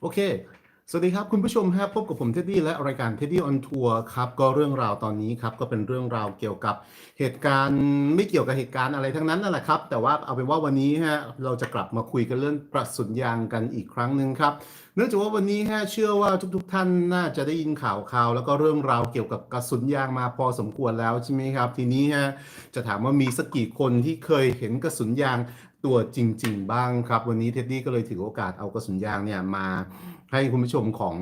โอเค สวัสดีครับคุณผู้ชมครับพบกับผมเท็ดดี้และรายการเท็ดดี้ออนทัวร์ครับก็เรื่องราวตอนนี้ครับก็เป็นเรื่องราวเกี่ยวกับเหตุการณ์ไม่เกี่ยวกับเหตุการณ์อะไรทั้งนั้นนั่นแหละครับ แต่ว่าเอาเป็นว่าวันนี้ฮะเราจะกลับมาคุยกันเรื่องกระสุนยางกันอีกครั้งหนึ่งครับเนื่องจากว่าวันนี้ฮะเชื่อว่าทุก ๆ ท่านน่าจะได้ยินข่าวข่าวแล้วก็เรื่องราวเกี่ยวกับกระสุนยางมาพอสมควรแล้วใช่ไหมครับ ทีนี้ฮะจะถามว่ามีสักกี่คนที่เคยเห็นกระสุนยาง ตัวจริง ๆ บ้างครับ วันนี้เท็ดดี้ก็เลยถือโอกาสเอากระสุนยางเนี่ยมาให้คุณผู้ชมของ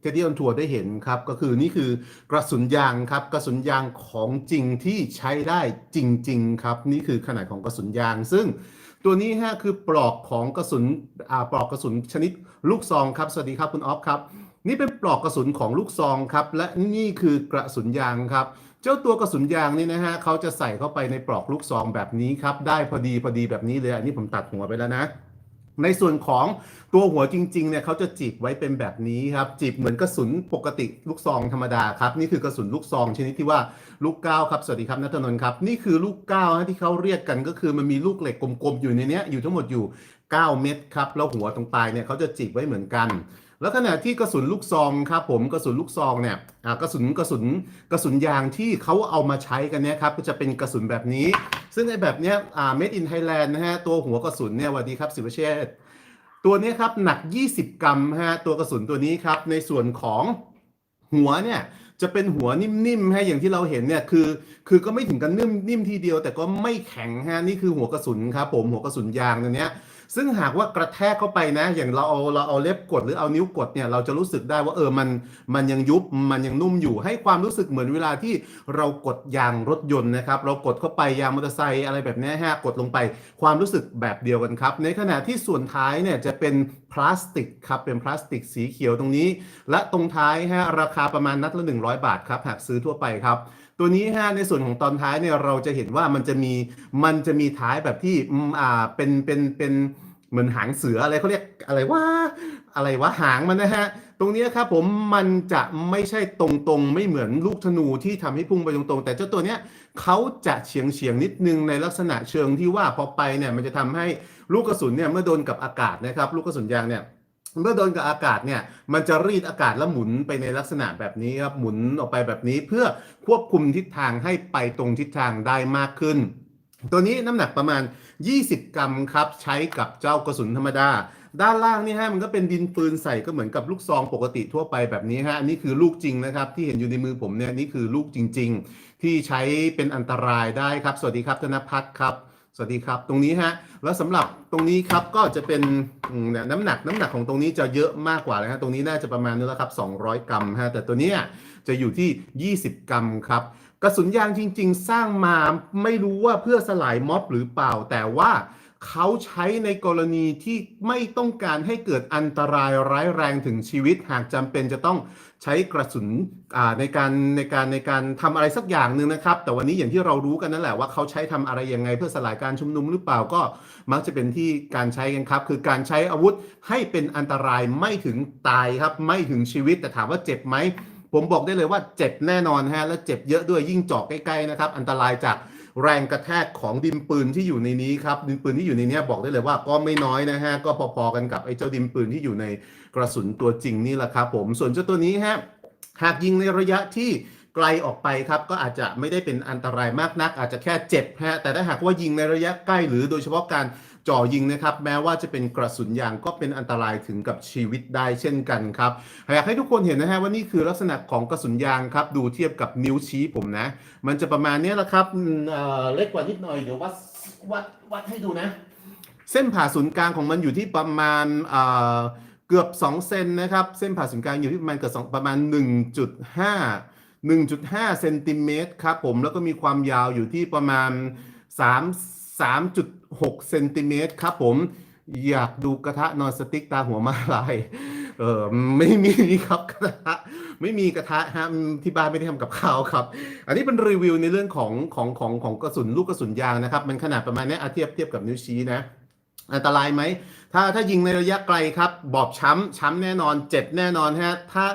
เทดดี้ออนทัวร์ได้เห็นครับ ก็คือนี่คือกระสุนยางครับ กระสุนยางของจริงที่ใช้ได้จริง ๆ ครับ นี่คือขนาดของกระสุนยาง ซึ่งตัวนี้ฮะคือปลอกของกระสุนอ่าปลอกกระสุนชนิดลูกซองครับสวัสดีครับคุณออฟครับนี่เป็นปลอกกระสุนของลูกซองครับ และนี่คือกระสุนยางครับ เจ้าตัวกระสุนยางนี่นะฮะเขาจะใส่เข้าไปในปลอกลูกซองแบบนี้ครับ ได้พอดีพอดีแบบนี้เลยอันนี้ผมตัดหัวไปแล้วนะ ในส่วนของตัวหัวจริงๆเนี่ยเขาจะจีบไว้เป็นแบบนี้ครับจีบเหมือนกระสุนปกติลูกซองธรรมดาครับนี่คือกระสุนลูกซองชนิดที่ว่าลูกเก้าครับสวัสดีครับนัทนนท์ครับนี่คือลูกเก้านะที่เขาเรียกกันก็คือมันมีลูกเหล็กกลมๆอยู่ในเนี้ยอยู่ทั้งหมดอยู่ 9 เม็ดครับแล้วหัวตรงปลายเนี่ยเขาจะจีบไว้เหมือนกัน แล้วขณะที่กระสุนลูกซองครับผมกระสุนลูกซองเนี่ยกระสุนกระสุนกระสุนยางที่เขาเอามาใช้กันเนี่ยครับก็จะเป็นกระสุนแบบนี้ ซึ่งไอ้แบบเนี้ยอ่า made in Thailand นะฮะตัวหัวกระสุนเนี่ยสวัสดีครับสิวเชษฐ์ตัวนี้ครับหนัก 20 กรัมฮะตัวกระสุนตัวนี้ครับในส่วนของหัวเนี่ยจะเป็นหัวนิ่มๆฮะอย่างที่เราเห็นเนี่ยคือคือก็ไม่ถึงกันนิ่มนิ่มทีเดียว แต่ก็ไม่แข็งฮะนี่คือหัวกระสุนครับผมหัวกระสุนยางตัวเนี้ย ซึ่งหากว่ากระแทกเข้าไปนะ อย่างเราเอาเราเอาเล็บกดหรือเอานิ้วกดเนี่ยเราจะรู้สึกได้ว่าเออมันมันยังยุบมันยังนุ่มอยู่ ให้ความรู้สึกเหมือนเวลาที่เรากดยางรถยนต์นะครับ เรากดเข้าไปยางมอเตอร์ไซค์อะไรแบบนี้ฮะกดลงไป ความรู้สึกแบบเดียวกันครับ ในขณะที่ส่วนท้ายเนี่ยจะเป็นพลาสติกครับเป็นพลาสติกสีเขียวตรงนี้ และตรงท้ายฮะราคาประมาณนัดละ 100 บาทครับหากซื้อทั่วไปครับ ตัวนี้ฮะในส่วนของตอนท้ายเนี่ยเราจะเห็นว่ามันจะมีมันจะมีท้ายแบบที่อ่าเป็นเป็นเป็นเหมือนหางเสืออะไรเขาเรียกอะไรว่าอะไรวะหางมันนะฮะตรงนี้ครับผมมันจะไม่ใช่ตรงๆ ไม่เหมือนลูกธนูที่ทำให้พุ่งไปตรงๆ แต่เจ้าตัวเนี้ยเขาจะเฉียงเฉียงนิดนึงในลักษณะเชิงที่ว่าพอไปเนี่ยมันจะทำให้ลูกกระสุนเนี่ยเมื่อโดนกับอากาศนะครับ ลูกกระสุนยางเนี่ย เมื่อโดนกับอากาศเนี่ยมันจะรีดอากาศแล้วหมุนไปในลักษณะแบบนี้ครับหมุนออกไปแบบนี้เพื่อควบคุมทิศทางให้ไปตรงทิศทางได้มากขึ้น ตัวนี้น้ำหนักประมาณ 20 กรัมครับใช้กับเจ้ากระสุนธรรมดา ด้านล่างนี่ฮะมันก็เป็นดินปืนใส่ก็เหมือนกับลูกซองปกติทั่วไปแบบนี้ฮะอันนี่คือลูกจริงนะครับ ที่เห็นอยู่ในมือผมเนี่ยนี่คือลูกจริง ๆ ที่ใช้เป็นอันตรายได้ครับ สวัสดีครับธนพัฒน์ครับ สวัสดีครับ ตรงนี้ฮะ แล้วสำหรับตรงนี้ครับก็จะเป็นน้ำหนักน้ำหนักของตรงนี้จะเยอะมากกว่านะฮะตรงนี้น่าจะประมาณนี้แล้วครับ 200 กรัมฮะแต่ตัวเนี้ยจะอยู่ที่ 20 กรัมครับกระสุนยางจริง ๆ สร้างมาไม่รู้ว่าเพื่อสลายม็อบหรือเปล่าแต่ว่า เขาใช้ในกรณีที่ไม่ต้องการให้เกิดอันตรายร้ายแรงถึงชีวิต หากจำเป็นจะต้องใช้กระสุนในการในการในการทำอะไรสักอย่างหนึ่งนะครับ แต่วันนี้อย่างที่เรารู้กันนั่นแหละว่าเขาใช้ทำอะไรยังไงเพื่อสลายการชุมนุมหรือเปล่าก็มักจะเป็นที่การใช้กันครับ คือการใช้อาวุธให้เป็นอันตรายไม่ถึงตายครับ ไม่ถึงชีวิตแต่ถามว่าเจ็บไหมผมบอกได้เลยว่าเจ็บแน่นอนฮะและเจ็บเยอะด้วยยิ่งเจาะใกล้ๆนะครับ อันตรายจาก แรงกระแทกของดินปืนที่อยู่ในนี้ครับดินปืนที่อยู่ในนี้บอกได้เลยว่าก็ไม่น้อยนะฮะก็พอๆกันกับไอ้เจ้าดินปืนที่อยู่ในกระสุนตัวจริงนี่แหละครับผมส่วนเจ้าตัวนี้ฮะหากยิงในระยะที่ไกลออกไปครับก็อาจจะไม่ได้เป็นอันตรายมากนัก อาจจะแค่เจ็บฮะแต่ถ้าหากว่ายิงในระยะใกล้หรือโดยเฉพาะการ จ่อยิงนะครับแม้ว่าจะเป็นกระสุนยางก็เป็นอันตรายถึงกับชีวิตได้เช่นกันครับอยากให้ทุกคนเห็นนะฮะว่านี่คือลักษณะของกระสุนยางครับดูเทียบกับนิ้วชี้ผมนะ มันจะประมาณนี้แหละครับเเล็กกว่านิดหน่อยเดี๋ยววัดวัดวัดให้ดูนะ เส้นผ่าศูนย์กลางของมันอยู่ที่ประมาณเอ่อเกือบ 2 เซนนะครับ เส้นผ่าศูนย์กลางอยู่ที่ประมาณเกือบ2ประมาณ 1.5 1.5เซนติเมตรครับผมแล้วก็มีความยาวอยู่ที่ประมาณ 3 3.6เซนติเมตรครับผมอยากดูกระทะนอนสติ๊กตาหัวมาลายเออไม่มีครับกระทะไม่มีกระทะฮะที่บ้านไม่ได้ทำกับข้าวครับ อันนี้เป็นรีวิวในเรื่องของของของของกระสุนลูกกระสุนยางนะครับ มันขนาดประมาณนี้อะเทียบเทียบกับนิ้วชี้นะ อันตรายไหม ถ้าถ้ายิงในระยะไกลครับ บอบช้ำช้ำแน่นอนเจ็บแน่นอนฮะถ้า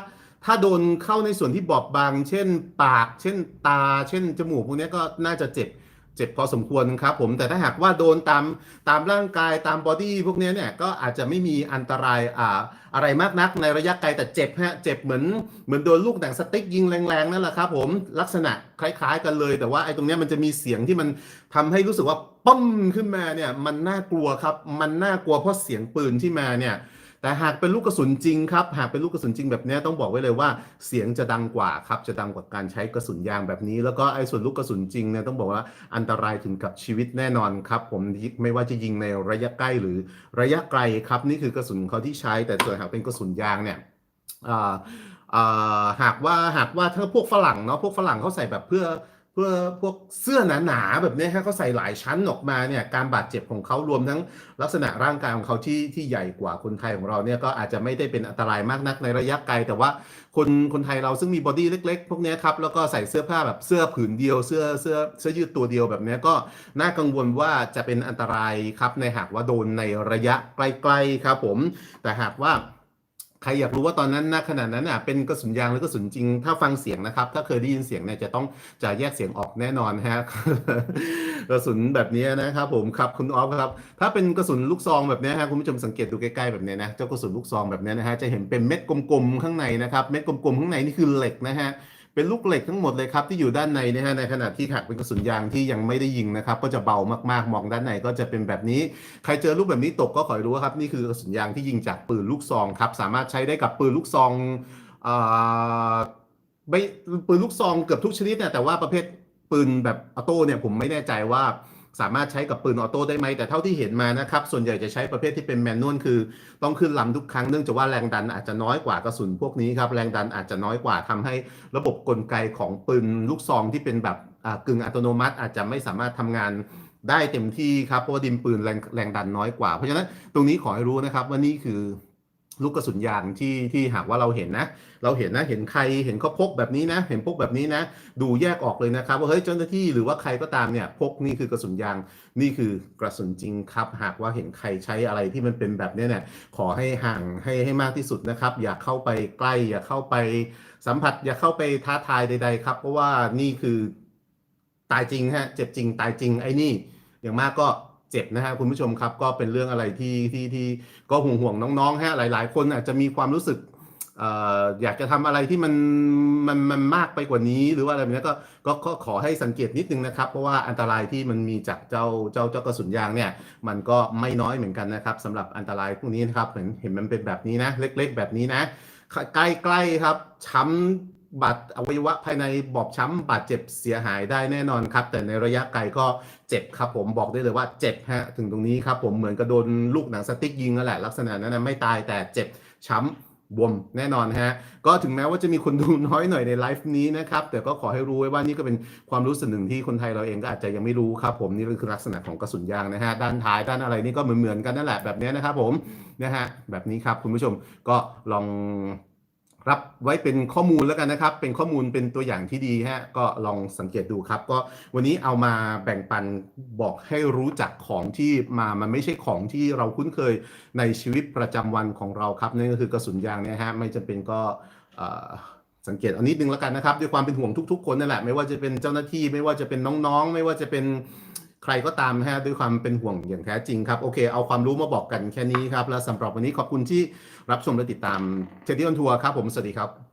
ถ้าโดนเข้าในส่วนที่บอบบาง เช่นปาก เช่นตา เช่นจมูกพวกนี้ก็น่าจะเจ็บ เจ็บพอสมควรครับผมแต่ถ้าหากว่าโดนตามตามร่างกายตามบอดี้พวกนี้เนี่ยก็อาจจะไม่มีอันตรายอ่าอะไรมากนักในระยะไกลแต่เจ็บฮะเจ็บเหมือนเหมือนโดนลูกหนังสติ๊กยิงแรงๆนั่นแหละครับผมลักษณะคล้าย ๆ กันเลย แต่ว่าไอ้ตรงนี้มันจะมีเสียงที่มันทำให้รู้สึกว่าป้อมขึ้นมาเนี่ยมันน่ากลัวครับมันน่ากลัวเพราะเสียงปืนที่มาเนี่ย แต่หากเป็นลูกกระสุนจริงครับ หากเป็นลูกกระสุนจริงแบบนี้ต้องบอกไว้เลยว่าเสียงจะดังกว่าครับ จะดังกว่าการใช้กระสุนยางแบบนี้ แล้วก็ไอ้ส่วนลูกกระสุนจริงเนี่ยต้องบอกว่าอันตรายถึงกับชีวิตแน่นอนครับ ผมไม่ว่าจะยิงในระยะใกล้หรือระยะไกลครับ นี่คือกระสุนเขาที่ใช้ แต่ส่วนหากเป็นกระสุนยางเนี่ยหากว่าหากว่าถ้าพวกฝรั่งเนาะพวกฝรั่งเขาใส่แบบเพื่อ เพื่อพวกเสื้อหนาๆแบบนี้ฮะเขาใส่หลายชั้นออกมาเนี่ยการบาดเจ็บของเขารวมทั้งลักษณะร่างกายของเขาที่ที่ใหญ่กว่าคนไทยของเราเนี่ยก็อาจจะไม่ได้เป็นอันตรายมากนักในระยะไกล แต่ว่าคนคนไทยเราซึ่งมีบอดี้เล็ก ๆ พวกนี้ครับแล้วก็ใส่เสื้อผ้าแบบเสื้อผืนเดียวเสื้อเสื้อเสื้อยืดตัวเดียวแบบนี้ก็น่ากังวลว่าจะเป็นอันตรายครับในหากว่าโดนในระยะใกล้ๆครับผม แต่หากว่า ใครอยากรู้ว่าตอนนั้นณขณะนั้นน่ะเป็นกระสุนยางหรือกระสุนจริง ถ้าฟังเสียงนะครับ ถ้าเคยได้ยินเสียงเนี่ยจะต้องจะแยกเสียงออกแน่นอนฮะกระสุนแบบนี้นะครับผมครับคุณออฟครับ ถ้าเป็นกระสุนลูกซองแบบนี้ฮะคุณผู้ชมสังเกตดูใกล้ๆแบบนี้นะเจ้ากระสุนลูกซองแบบนี้นะฮะจะเห็นเป็นเม็ดกลมๆข้างในนะครับ เม็ดกลมๆข้างในนี่คือเหล็กนะฮะ เป็นลูกเหล็กทั้งหมดเลยครับที่อยู่ด้านในนะฮะในขณะที่หักเป็นกระสุนยางที่ยังไม่ได้ยิงนะครับก็จะเบามากๆมองด้านในก็จะเป็นแบบนี้ ใครเจอลูกแบบนี้ตกก็ขอให้รู้ครับนี่คือกระสุนยางที่ยิงจากปืนลูกซองครับสามารถใช้ได้กับปืนลูกซองอไม่ปืนลูกซองเกือบทุกชนิดเนี่ยแต่ว่าประเภทปืนแบบออโต้เนี่ยผมไม่แน่ใจว่า สามารถใช้กับปืนออโต้ได้ไหมแต่เท่าที่เห็นมานะครับส่วนใหญ่จะใช้ประเภทที่เป็นแมนนวลคือ ต้องขึ้นลำทุกครั้งเนื่องจากว่าแรงดันอาจจะน้อยกว่ากระสุนพวกนี้ครับแรงดันอาจจะน้อยกว่าทำให้ระบบกลไกของปืนลูกซองที่เป็นแบบกึ่งอัตโนมัติอาจจะไม่สามารถทำงานได้เต็มที่ครับเพราะว่าดินปืนแรงแรงดันน้อยกว่า เพราะฉะนั้นตรงนี้ขอให้รู้นะครับว่านี่คือ ลูกกระสุนยางที่ที่หากว่าเราเห็นนะ เราเห็นนะเห็นใครเห็นเขาพกแบบนี้นะ เห็นพกแบบนี้นะ ดูแยกออกเลยนะครับว่าเฮ้ยเจ้าหน้าที่หรือว่าใครก็ตามเนี่ยพกนี่คือกระสุนยางนี่คือกระสุนจริงครับ หากว่าเห็นใครใช้อะไรที่มันเป็นแบบนี้เนี่ยขอให้ห่างให้ให้มากที่สุดนะครับ อย่าเข้าไปใกล้ อย่าเข้าไปสัมผัส อย่าเข้าไปท้าทายใด ๆ ครับ เพราะว่านี่คือตายจริงฮะเจ็บจริงตายจริงไอ้นี่อย่างมากก็ เจ็บนะฮะคุณผู้ชมครับ ก็เป็นเรื่องอะไรที่ที่ที่ก็ห่วงห่วงน้องๆฮะหลาย ๆ คนอาจจะมีความรู้สึกอยากจะทำอะไรที่มันมันมันมากไปกว่านี้ หรือว่าอะไรแบบนี้ก็ก็ก็ขอให้สังเกตนิดนึงนะครับ เพราะว่าอันตรายที่มันมีจากเจ้าเจ้าเจ้ากระสุนยางเนี่ย มันก็ไม่น้อยเหมือนกันนะครับสำหรับอันตรายพวกนี้นะครับเห็นเห็นมันเป็นแบบนี้นะ เล็ก ๆ แบบนี้นะใกล้ๆครับช้ำ บาดอวัยวะภายในบอบช้ำบาดเจ็บเสียหายได้แน่นอนครับ แต่ในระยะไกลก็เจ็บครับผมบอกได้เลยว่าเจ็บฮะถึงตรงนี้ครับผมเหมือนกับโดนลูกหนังสติ๊กยิงนั่นแหละลักษณะนั้นนะไม่ตายแต่เจ็บช้ำบวมแน่นอนฮะ ก็ถึงแม้ว่าจะมีคนดูน้อยหน่อยในไลฟ์นี้นะครับ แต่ก็ขอให้รู้ไว้ว่านี่ก็เป็นความรู้สึกหนึ่งที่คนไทยเราเองก็อาจจะยังไม่รู้ครับผมนี่ก็คือลักษณะของกระสุนยางนะฮะ ด้านท้ายด้านอะไรนี่ก็เหมือนๆกันนั่นแหละแบบนี้นะครับผมนะฮะแบบนี้ครับคุณผู้ชมก็ลอง รับไว้เป็นข้อมูลแล้วกันนะครับ เป็นข้อมูลเป็นตัวอย่างที่ดีฮะก็ลองสังเกตดูครับ ก็วันนี้เอามาแบ่งปันบอกให้รู้จักของที่มามันไม่ใช่ของที่เราคุ้นเคยในชีวิตประจำวันของเราครับนั่นก็คือกระสุนยางเนี่ยฮะไม่จำเป็นก็สังเกตอานิดนึงแล้วกันนะครับ ด้วยความเป็นห่วงทุก ๆ คนนั่นแหละไม่ว่าจะเป็นเจ้าหน้าที่ไม่ว่าจะเป็นน้องๆ ไม่ว่าจะเป็น ใครก็ตามนะฮะด้วยความเป็นห่วงอย่างแท้จริงครับ โอเค เอาความรู้มาบอกกันแค่นี้ครับ และสำหรับวันนี้ขอบคุณที่รับชมและติดตามเทดดี้ออนทัวร์ครับผม สวัสดีครับ